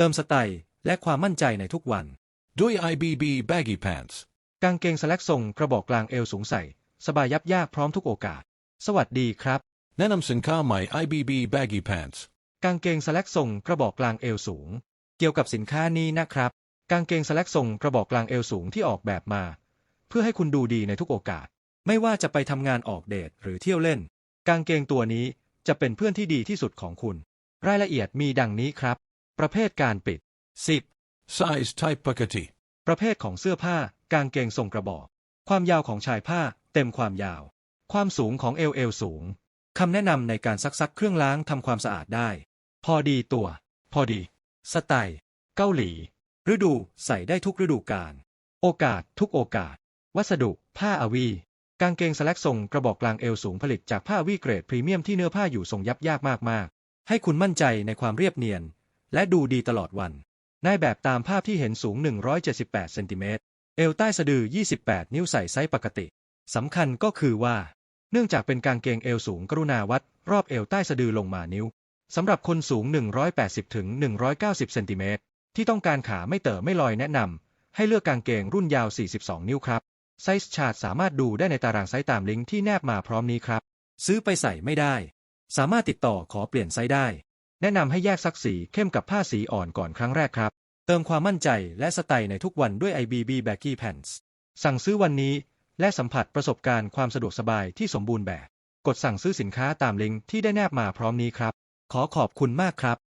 เติมสไตล์และความมั่นใจในทุกวัน ด้วย IBB Baggy Pants กางเกงสแลกทรงกระบอกกลางเอวสูงใส่ สบายยับยากพร้อมทุกโอกาส สวัสดีครับ แนะนำสินค้าใหม่ IBB Baggy Pants กางเกงสแลกทรงกระบอกกลางเอวสูง เกี่ยวกับสินค้านี้นะครับ กางเกงสแลกทรงกระบอกกลางเอวสูงที่ออกแบบมา เพื่อให้คุณดูดีในทุกโอกาส ไม่ว่าจะไปทำงานออกเดทหรือเที่ยวเล่น กางเกงตัวนี้จะเป็นเพื่อนที่ดีที่สุดของคุณ รายละเอียดมีดังนี้ครับ ประเภทการปิด 10 Size Type ปกติ ประเภทของเสื้อผ้ากางเกงทรงกระบอก ความยาวของชายผ้า เต็มความยาว ความสูงของเอวเอวสูงคำแนะนำในการซักซักเครื่องล้างทำความสะอาดได้ พอดีตัว พอดี สไตล์ เกาหลี ฤดูใส่ได้ทุกฤดูกาลโอกาสทุกโอกาส วัสดุ ผ้าอาวี กางเกงสแลกทรงกระบอกกลางเอวสูงผลิตจากผ้าวีเกรดพรีเมียมที่เนื้อผ้าอยู่ทรงยับยากมากๆ ให้คุณมั่นใจในความเรียบเนียน และดูดีตลอดวันนายแบบตามภาพที่เห็นสูง 178 เซนติเมตร เอวใต้สะดือ 28 นิ้วใส่ไซส์ปกติ สำคัญก็คือว่า เนื่องจากเป็นกางเกงเอวสูงกรุณาวัด รอบเอวใต้สะดือลงมานิ้ว สำหรับคนสูง 180ถึง190 เซนติเมตร ที่ต้องการขาไม่เต๋อไม่ลอยแนะนำ ให้เลือกกางเกงรุ่นยาว 42 นิ้วครับ ไซส์ชาร์ตสามารถดูได้ในตารางไซส์ตามลิงก์ที่แนบมาพร้อมนี้ครับ ซื้อไปใส่ไม่ได้ สามารถติดต่อขอเปลี่ยนไซส์ได้ แนะนำให้แยกซักสีเข้มกับผ้าสีอ่อนก่อนครั้งแรกครับ เติมความมั่นใจและสไตล์ในทุกวันด้วย IBB Baggy Pants สั่งซื้อวันนี้ และสัมผัสประสบการณ์ความสะดวกสบายที่สมบูรณ์แบบ กดสั่งซื้อสินค้าตามลิงก์ที่ได้แนบมาพร้อมนี้ครับ ขอขอบคุณมากครับ